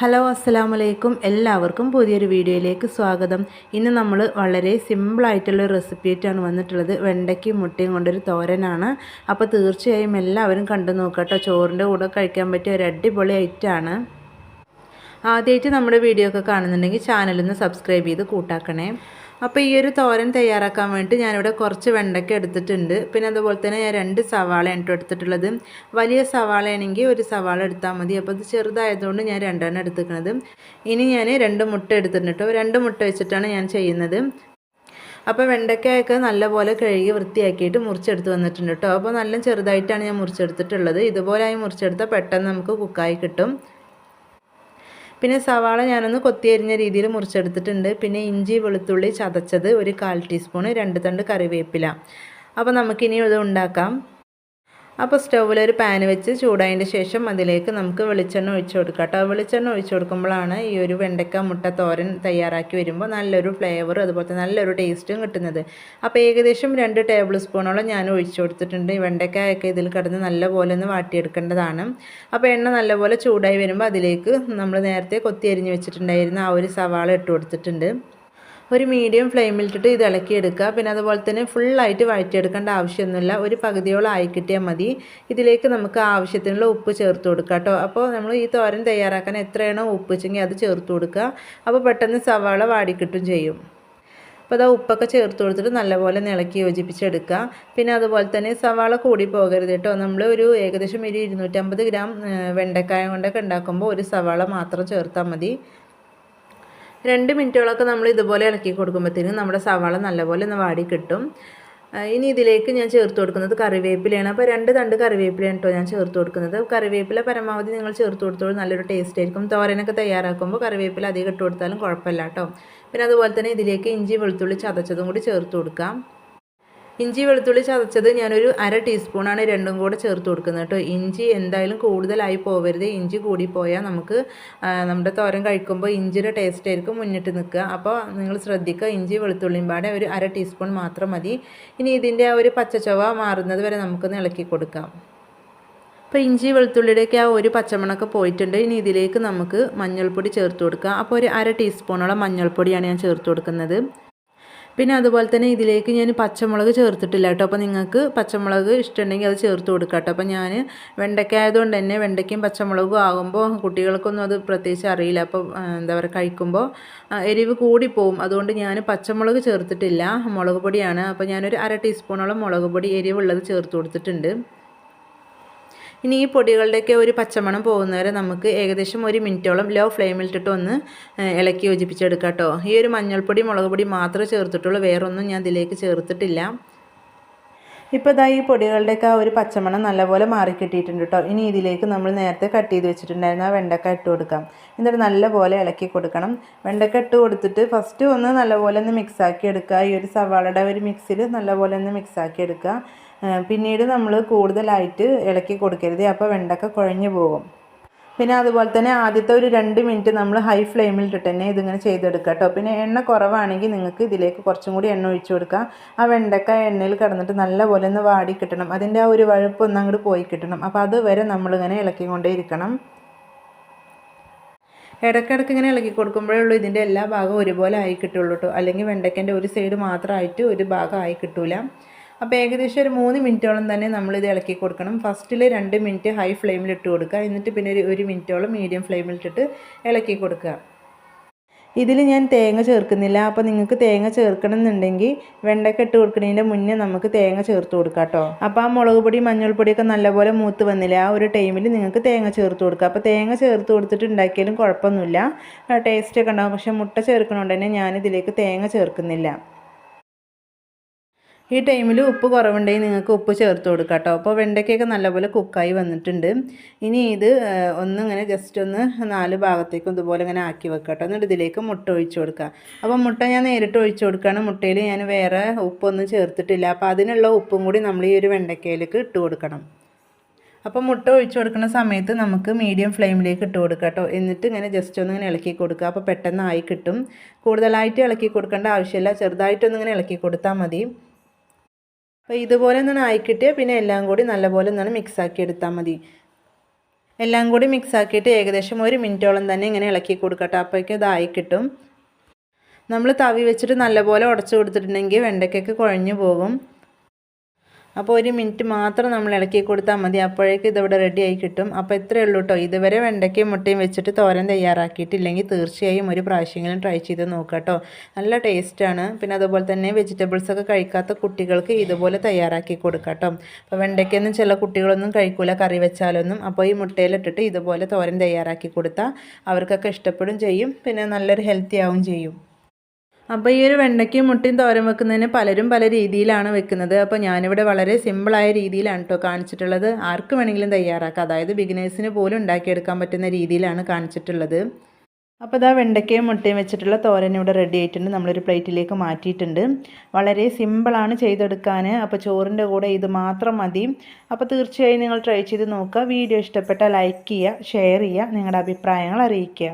Hello അസ്സലാമു അലൈക്കും എല്ലാവർക്കും പുതിയൊരു വീഡിയോയിലേക്ക് സ്വാഗതം. ഇന്ന് നമ്മൾ വളരെ സിമ്പിളായിട്ടുള്ള റെസിപ്പിയായിട്ടാണ് വന്നിട്ടുള്ളത്. വെണ്ടയ്ക്കും മുട്ടയും കൊണ്ടൊരു തോരനാണ്. അപ്പോൾ തീർച്ചയായും എല്ലാവരും കണ്ടു നോക്കട്ടോ ചോറിന്റെ കൂടെ കഴിക്കാൻ പറ്റിയ ഒരു അടിപൊളി ഐറ്റമാണ് ആദ്യമായിട്ട് നമ്മുടെ വീഡിയോ ഒക്കെ കാണുന്നുണ്ടെങ്കിൽ ചാനലൊന്ന് സബ്സ്ക്രൈബ് ചെയ്ത് കൂട്ടാക്കണേ. അപ്പോൾ ഈ ഒരു തോരൻ തയ്യാറാക്കാൻ വേണ്ടി ഞാനിവിടെ കുറച്ച് വെണ്ടയ്ക്ക എടുത്തിട്ടുണ്ട്. പിന്നെ അതുപോലെ തന്നെ ഞാൻ രണ്ട് സവാളയാണ് കേട്ടോ എടുത്തിട്ടുള്ളത്. വലിയ സവാള ആണെങ്കിൽ ഒരു സവാള എടുത്താൽ മതി. അപ്പോൾ ഇത് ചെറുതായതുകൊണ്ട് ഞാൻ രണ്ടെണ്ണം എടുത്തിരിക്കുന്നത്. ഇനി ഞാൻ രണ്ട് മുട്ട എടുത്തിട്ടുണ്ട് കേട്ടോ രണ്ട് മുട്ട വെച്ചിട്ടാണ് ഞാൻ ചെയ്യുന്നത്. അപ്പോൾ വെണ്ടയ്ക്കയൊക്കെ നല്ലപോലെ കഴുകി വൃത്തിയാക്കിയിട്ട് മുറിച്ചെടുത്ത് വന്നിട്ടുണ്ട് കേട്ടോ അപ്പോൾ നല്ല ചെറുതായിട്ടാണ് ഞാൻ മുറിച്ചെടുത്തിട്ടുള്ളത്. ഇതുപോലെ ആയി മുറിച്ചെടുത്താൽ പെട്ടെന്ന് നമുക്ക് കുക്കായി കിട്ടും. പിന്നെ സവാള ഞാനൊന്ന് കൊത്തിയരിഞ്ഞ രീതിയിൽ മുറിച്ചെടുത്തിട്ടുണ്ട്. പിന്നെ ഇഞ്ചി വെളുത്തുള്ളി ചതച്ചത് ഒരു കാൽ ടീസ്പൂൺ രണ്ട് തണ്ട് കറിവേപ്പില. അപ്പോൾ നമുക്കിനി ഇത് ഉണ്ടാക്കാം. അപ്പോൾ സ്റ്റൗവിൽ ഒരു പാൻ വെച്ച് ചൂടായതിന്റെ ശേഷം അതിലേക്ക് നമുക്ക് വെളിച്ചെണ്ണ ഒഴിച്ചു കൊടുക്കാം കേട്ടോ. വെളിച്ചെണ്ണ ഒഴിച്ചു കൊടുക്കുമ്പോഴാണ് ഈ ഒരു വെണ്ടക്ക മുട്ട തോരൻ തയ്യാറാക്കി വരുമ്പോൾ നല്ലൊരു ഫ്ലേവർ അതുപോലെ നല്ലൊരു ടേസ്റ്റും കിട്ടുന്നത്. അപ്പോൾ ഏകദേശം രണ്ട് ടേബിൾ സ്പൂണോളം ഞാൻ ഒഴിച്ചു കൊടുത്തിട്ടുണ്ട്. ഈ വെണ്ടയ്ക്കായൊക്കെ ഇതിൽ കിടന്ന് നല്ലപോലെ ഒന്ന് വാട്ടിയെടുക്കേണ്ടതാണ്. അപ്പോൾ എണ്ണ നല്ലപോലെ ചൂടായി വരുമ്പോൾ അതിലേക്ക് നമ്മൾ നേരത്തെ കൊത്തി അരിഞ്ഞ് വെച്ചിട്ടുണ്ടായിരുന്ന ആ ഒരു സവാള ഇട്ട് കൊടുത്തിട്ടുണ്ട്. ഒരു മീഡിയം ഫ്ലെയിമിലിട്ടിട്ട് ഇത് ഇളക്കിയെടുക്കുക പിന്നെ അതുപോലെ തന്നെ ഫുള്ളായിട്ട് വഴറ്റിയെടുക്കേണ്ട ആവശ്യമൊന്നുമില്ല. ഒരു പകുതിയോളം ആയി കിട്ടിയാൽ മതി. ഇതിലേക്ക് നമുക്ക് ആവശ്യത്തിനുള്ള ഉപ്പ് ചേർത്ത് കൊടുക്കുക കേട്ടോ. അപ്പോൾ നമ്മൾ ഈ തോരൻ തയ്യാറാക്കാൻ എത്രയാണോ ഉപ്പ് വെച്ചെങ്കിൽ അത് ചേർത്ത് കൊടുക്കുക. അപ്പോൾ പെട്ടെന്ന് സവാള വാടിക്കിട്ടും ചെയ്യും. അപ്പോൾ അതാ ഉപ്പൊക്കെ ചേർത്ത് കൊടുത്തിട്ട് നല്ലപോലെ ഇളക്കി യോജിപ്പിച്ചെടുക്കുക. പിന്നെ അതുപോലെ തന്നെ സവാള കൂടി പോകരുത് കേട്ടോ. നമ്മൾ ഒരു ഏകദേശം ഒരു ഇരുന്നൂറ്റമ്പത് ഗ്രാം വെണ്ടക്കായ കൊണ്ടൊക്കെ ഉണ്ടാക്കുമ്പോൾ ഒരു സവാള മാത്രം ചേർത്താൽ മതി. രണ്ട് മിനിറ്റുകളൊക്കെ നമ്മൾ ഇതുപോലെ ഇളക്കി കൊടുക്കുമ്പോഴത്തേനും നമ്മുടെ സവാള നല്ലപോലെ ഒന്ന് വാടി കിട്ടും. ഇനി ഇതിലേക്ക് ഞാൻ ചേർത്ത് കൊടുക്കുന്നത് കറിവേപ്പിലയാണ്. അപ്പോൾ രണ്ട് തണ്ട് കറിവേപ്പിലയാണ് കേട്ടോ ഞാൻ ചേർത്ത് കൊടുക്കുന്നത്. കറിവേപ്പില പരമാവധി നിങ്ങൾ ചേർത്ത് കൊടുത്തോളൂ നല്ലൊരു ടേസ്റ്റ് ആയിരിക്കും. തോരനൊക്കെ തയ്യാറാക്കുമ്പോൾ കറിവേപ്പില അധികം ഇട്ട് കൊടുത്താലും കുഴപ്പമില്ല കേട്ടോ. പിന്നെ അതുപോലെ തന്നെ ഇതിലേക്ക് ഇഞ്ചി വെളുത്തുള്ളി ചതച്ചതും കൂടി ചേർത്ത് കൊടുക്കാം. ഇഞ്ചി വെളുത്തുള്ളി ചതച്ചത് ഞാനൊരു അര ടീസ്പൂണാണ് രണ്ടും കൂടെ ചേർത്ത് കൊടുക്കുന്നത് കേട്ടോ. ഇഞ്ചി എന്തായാലും കൂടുതലായി പോവരുത്. ഇഞ്ചി കൂടിപ്പോയാൽ നമുക്ക് നമ്മുടെ തോരൻ കഴിക്കുമ്പോൾ ഇഞ്ചിയുടെ ടേസ്റ്റ് ആയിരിക്കും മുന്നിട്ട് നിൽക്കുക. അപ്പോൾ നിങ്ങൾ ശ്രദ്ധിക്കുക ഇഞ്ചി വെളുത്തുള്ളിയും പാടെ ഒരു അര ടീസ്പൂൺ മാത്രം മതി. ഇനി ഇതിന്റെ ആ ഒരു പച്ചച്ചൊവ മാറുന്നത് വരെ നമുക്കൊന്ന് ഇളക്കി കൊടുക്കാം. അപ്പോൾ ഇഞ്ചി വെളുത്തുള്ളിയുടെയൊക്കെ ആ ഒരു പച്ചമണൊക്കെ പോയിട്ടുണ്ട്. ഇനി ഇതിലേക്ക് നമുക്ക് മഞ്ഞൾപ്പൊടി ചേർത്ത് കൊടുക്കാം. അപ്പോൾ ഒരു അര ടീസ്പൂണോളം മഞ്ഞൾപ്പൊടിയാണ് ഞാൻ ചേർത്ത് കൊടുക്കുന്നത്. പിന്നെ അതുപോലെ തന്നെ ഇതിലേക്ക് ഞാൻ പച്ചമുളക് ചേർത്തിട്ടില്ല കേട്ടോ. അപ്പോൾ നിങ്ങൾക്ക് പച്ചമുളക് ഇഷ്ടമുണ്ടെങ്കിൽ അത് ചേർത്ത് കൊടുക്കാം കേട്ടോ. അപ്പോൾ ഞാൻ വെണ്ടയ്ക്ക ആയതുകൊണ്ട് തന്നെ വെണ്ടയ്ക്കയും പച്ചമുളകും ആകുമ്പോൾ കുട്ടികൾക്കൊന്നും അത് പ്രത്യേകിച്ച് അറിയില്ല. അപ്പോൾ എന്താ പറയുക കഴിക്കുമ്പോൾ എരിവ് കൂടിപ്പോവും അതുകൊണ്ട് ഞാൻ പച്ചമുളക് ചേർത്തിട്ടില്ല. മുളക് പൊടിയാണ്. അപ്പോൾ ഞാനൊരു അര ടീസ്പൂണോളം മുളക് പൊടി എരിവുള്ളത് ചേർത്ത് കൊടുത്തിട്ടുണ്ട്. ഇനി ഈ പൊടികളുടെയൊക്കെ ഒരു പച്ചമണം പോകുന്നവരെ നമുക്ക് ഏകദേശം ഒരു മിനിറ്റോളം ലോ ഫ്ലെയിമിലിട്ടിട്ട് ഒന്ന് ഇളക്കി യോജിപ്പിച്ചെടുക്കാം കേട്ടോ. ഈ ഒരു മഞ്ഞൾപ്പൊടി മുളക് പൊടി മാത്രമേ ചേർത്തിട്ടുള്ളൂ. വേറൊന്നും ഞാൻ ഇതിലേക്ക് ചേർത്തിട്ടില്ല. ഇപ്പോൾ ഇതാ ഈ പൊടികളുടെയൊക്കെ ആ ഒരു പച്ചമണം നല്ലപോലെ മാറി കിട്ടിയിട്ടുണ്ട് കേട്ടോ. ഇനി ഇതിലേക്ക് നമ്മൾ നേരത്തെ കട്ട് ചെയ്ത് വെച്ചിട്ടുണ്ടായിരുന്ന ആ വെണ്ടക്ക ഇട്ട് കൊടുക്കാം. എന്നിട്ട് നല്ലപോലെ ഇളക്കി കൊടുക്കണം. വെണ്ടക്ക ഇട്ട് കൊടുത്തിട്ട് ഫസ്റ്റ് ഒന്ന് നല്ലപോലെ ഒന്ന് മിക്സാക്കി എടുക്കുക. ഈ ഒരു സവാളയുടെ ഒരു മിക്സിൽ നല്ലപോലെ ഒന്ന് മിക്സാക്കി എടുക്കുക. പിന്നീട് നമ്മൾ കൂടുതലായിട്ട് ഇളക്കി കൊടുക്കരുത്. അപ്പോൾ വെണ്ടക്ക കുഴഞ്ഞു പോകും. പിന്നെ അതുപോലെ തന്നെ ആദ്യത്തെ ഒരു രണ്ട് മിനിറ്റ് നമ്മൾ ഹൈ ഫ്ലെയിമിൽ ഇട്ടിട്ട് തന്നെ ഇതിങ്ങനെ ചെയ്തെടുക്കുക കേട്ടോ. പിന്നെ എണ്ണ കുറവാണെങ്കിൽ നിങ്ങൾക്ക് ഇതിലേക്ക് കുറച്ചും കൂടി എണ്ണ ഒഴിച്ചു കൊടുക്കാം ആ വെണ്ടക്ക എണ്ണയിൽ കിടന്നിട്ട് നല്ലപോലെ ഒന്ന് വാടി കിട്ടണം. അതിന്റെ ആ ഒരു വഴുപ്പൊന്നും അങ്ങോട്ട് പോയി കിട്ടണം. അപ്പോൾ അതുവരെ നമ്മളിങ്ങനെ ഇളക്കിക്കൊണ്ടേ ഇരിക്കണം ഇടയ്ക്കിടയ്ക്ക് ഇങ്ങനെ ഇളക്കി കൊടുക്കുമ്പോഴേ ഉള്ളൂ ഇതിന്റെ എല്ലാ ഭാഗവും ഒരുപോലെ ആയി കിട്ടുള്ളൂ കേട്ടോ. അല്ലെങ്കിൽ വെണ്ടയ്ക്കന്റെ ഒരു സൈഡ് മാത്രമായിട്ട് ഒരു ഭാഗം ആയി കിട്ടൂല. അപ്പോൾ ഏകദേശം ഒരു മൂന്ന് മിനിറ്റോളം തന്നെ നമ്മളിത് ഇളക്കി കൊടുക്കണം. ഫസ്റ്റിൽ രണ്ട് മിനിറ്റ് ഹൈ ഫ്ലെയിമിൽ ഇട്ട് കൊടുക്കുക. എന്നിട്ട് പിന്നെ ഒരു ഒരു മിനിറ്റോളം മീഡിയം ഫ്ലെയിമിൽ ഇട്ടിട്ട് ഇളക്കി കൊടുക്കുക. ഇതിൽ ഞാൻ തേങ്ങ ചേർക്കുന്നില്ല. അപ്പോൾ നിങ്ങൾക്ക് തേങ്ങ ചേർക്കണം എന്നുണ്ടെങ്കിൽ വെണ്ടയ്ക്ക ഇട്ട് കൊടുക്കുന്നതിന്റെ മുന്നേ നമുക്ക് തേങ്ങ ചേർത്ത് കൊടുക്കാം കേട്ടോ. അപ്പോൾ ആ മുളക് പൊടി മഞ്ഞൾപ്പൊടിയൊക്കെ നല്ലപോലെ മൂത്ത് വന്നില്ല? ആ ഒരു ടൈമിൽ നിങ്ങൾക്ക് തേങ്ങ ചേർത്ത് കൊടുക്കുക അപ്പോൾ തേങ്ങ ചേർത്ത് കൊടുത്തിട്ട് ഉണ്ടാക്കിയാലും കുഴപ്പമൊന്നുമില്ല. ടേസ്റ്റൊക്കെ ഉണ്ടാകും പക്ഷേ മുട്ട ചേർക്കണോണ്ട് തന്നെ ഞാനിതിലേക്ക് തേങ്ങ ചേർക്കുന്നില്ല. ഈ ടൈമിൽ ഉപ്പ് കുറവുണ്ടെങ്കിൽ നിങ്ങൾക്ക് ഉപ്പ് ചേർത്ത് കൊടുക്കാം കേട്ടോ. അപ്പോൾ വെണ്ടയ്ക്കൊക്കെ നല്ലപോലെ കുക്കായി വന്നിട്ടുണ്ട്. ഇനി ഇത് ഒന്നിങ്ങനെ ജസ്റ്റ് ഒന്ന് നാല് ഭാഗത്തേക്കും ഇതുപോലെ ഇങ്ങനെ ആക്കി വെക്കാം കേട്ടോ. എന്നിട്ട് ഇതിലേക്ക് മുട്ട ഒഴിച്ചു കൊടുക്കുക അപ്പോൾ മുട്ട ഞാൻ നേരിട്ട് ഒഴിച്ചു കൊടുക്കുകയാണ്. മുട്ടയിൽ ഞാൻ വേറെ ഉപ്പൊന്നും ചേർത്തിട്ടില്ല. അപ്പോൾ അതിനുള്ള ഉപ്പും കൂടി നമ്മൾ ഈ ഒരു വെണ്ടയ്ക്കയിലേക്ക് ഇട്ട് കൊടുക്കണം. അപ്പോൾ മുട്ട ഒഴിച്ചു കൊടുക്കുന്ന സമയത്ത് നമുക്ക് മീഡിയം ഫ്ലെയിമിലേക്ക് ഇട്ട് കൊടുക്കുക കേട്ടോ. എന്നിട്ട് ഇങ്ങനെ ജസ്റ്റ് ഒന്ന് ഇങ്ങനെ ഇളക്കി കൊടുക്കുക. അപ്പോൾ പെട്ടെന്ന് ആയി കിട്ടും. കൂടുതലായിട്ട് ഇളക്കി കൊടുക്കേണ്ട ആവശ്യമില്ല. ചെറുതായിട്ടൊന്നിങ്ങനെ ഇളക്കി കൊടുത്താൽ മതി. അപ്പോൾ ഇതുപോലെ ഒന്നാണ് ആയിക്കിട്ടിയാൽ പിന്നെ എല്ലാം കൂടി നല്ലപോലെ ഒന്നാണ് മിക്സാക്കി എടുത്താൽ മതി. എല്ലാം കൂടി മിക്സ് ആക്കിയിട്ട് ഏകദേശം ഒരു മിനിറ്റോളം തന്നെ ഇങ്ങനെ ഇളക്കി കൊടുക്കട്ടെ. അപ്പോഴേക്കും ഇതായി കിട്ടും. നമ്മൾ തവി വെച്ചിട്ട് നല്ലപോലെ ഉടച്ചു കൊടുത്തിട്ടുണ്ടെങ്കിൽ വെണ്ടയ്ക്കൊക്കെ കുഴഞ്ഞു പോകും. അപ്പോൾ ഒരു മിനിറ്റ് മാത്രം നമ്മൾ ഇളക്കി കൊടുത്താൽ മതി. അപ്പോഴേക്കും ഇതിവിടെ റെഡി ആയി കിട്ടും. അപ്പോൾ ഇത്രയേ ഉള്ളൂ കേട്ടോ ഇതുവരെ വെണ്ടയ്ക്കയും മുട്ടയും വെച്ചിട്ട് തോരൻ തയ്യാറാക്കിയിട്ടില്ലെങ്കിൽ തീർച്ചയായും ഒരു പ്രാവശ്യമെങ്കിലും ട്രൈ ചെയ്ത് നോക്കുക കേട്ടോ നല്ല ടേസ്റ്റാണ് പിന്നെ അതുപോലെ തന്നെ വെജിറ്റബിൾസൊക്കെ കഴിക്കാത്ത കുട്ടികൾക്ക് ഇതുപോലെ തയ്യാറാക്കി കൊടുക്കുക കേട്ടോ അപ്പോൾ വെണ്ടയ്ക്കൊന്നും ചില കുട്ടികളൊന്നും കഴിക്കൂല കറി വെച്ചാലൊന്നും. അപ്പോൾ ഈ മുട്ടയിലിട്ടിട്ട് ഇതുപോലെ തോരൻ തയ്യാറാക്കി കൊടുത്താൽ അവർക്കൊക്കെ ഇഷ്ടപ്പെടും ചെയ്യും. പിന്നെ നല്ലൊരു ഹെൽത്തി ആവും ചെയ്യും. അപ്പോൾ ഈ ഒരു വെണ്ടയ്ക്കയും മുട്ടയും തോരൻ വെക്കുന്നതിന് പലരും പല രീതിയിലാണ് വെക്കുന്നത്. അപ്പോൾ ഞാനിവിടെ വളരെ സിമ്പിളായ രീതിയിലാണ് കേട്ടോ കാണിച്ചിട്ടുള്ളത്. ആർക്ക് വേണമെങ്കിലും തയ്യാറാക്കാം. അതായത് ബിഗിനേഴ്സിന് പോലും ഉണ്ടാക്കിയെടുക്കാൻ പറ്റുന്ന രീതിയിലാണ് കാണിച്ചിട്ടുള്ളത്. അപ്പോൾ ഇതാ വെണ്ടയ്ക്കയും മുട്ടയും വെച്ചിട്ടുള്ള തോരൻ ഇവിടെ റെഡി ആയിട്ടുണ്ട്. നമ്മളൊരു പ്ലേറ്റിലേക്ക് മാറ്റിയിട്ടുണ്ട്. വളരെ സിമ്പിളാണ് ചെയ്തെടുക്കാൻ. അപ്പോൾ ചോറിന്റെ കൂടെ ഇത് മാത്രം മതി. അപ്പോൾ തീർച്ചയായും നിങ്ങൾ ട്രൈ ചെയ്ത് നോക്കുക. വീഡിയോ ഇഷ്ടപ്പെട്ടാൽ ലൈക്ക് ചെയ്യുക ഷെയർ ചെയ്യുക നിങ്ങളുടെ അഭിപ്രായങ്ങൾ അറിയിക്കുക.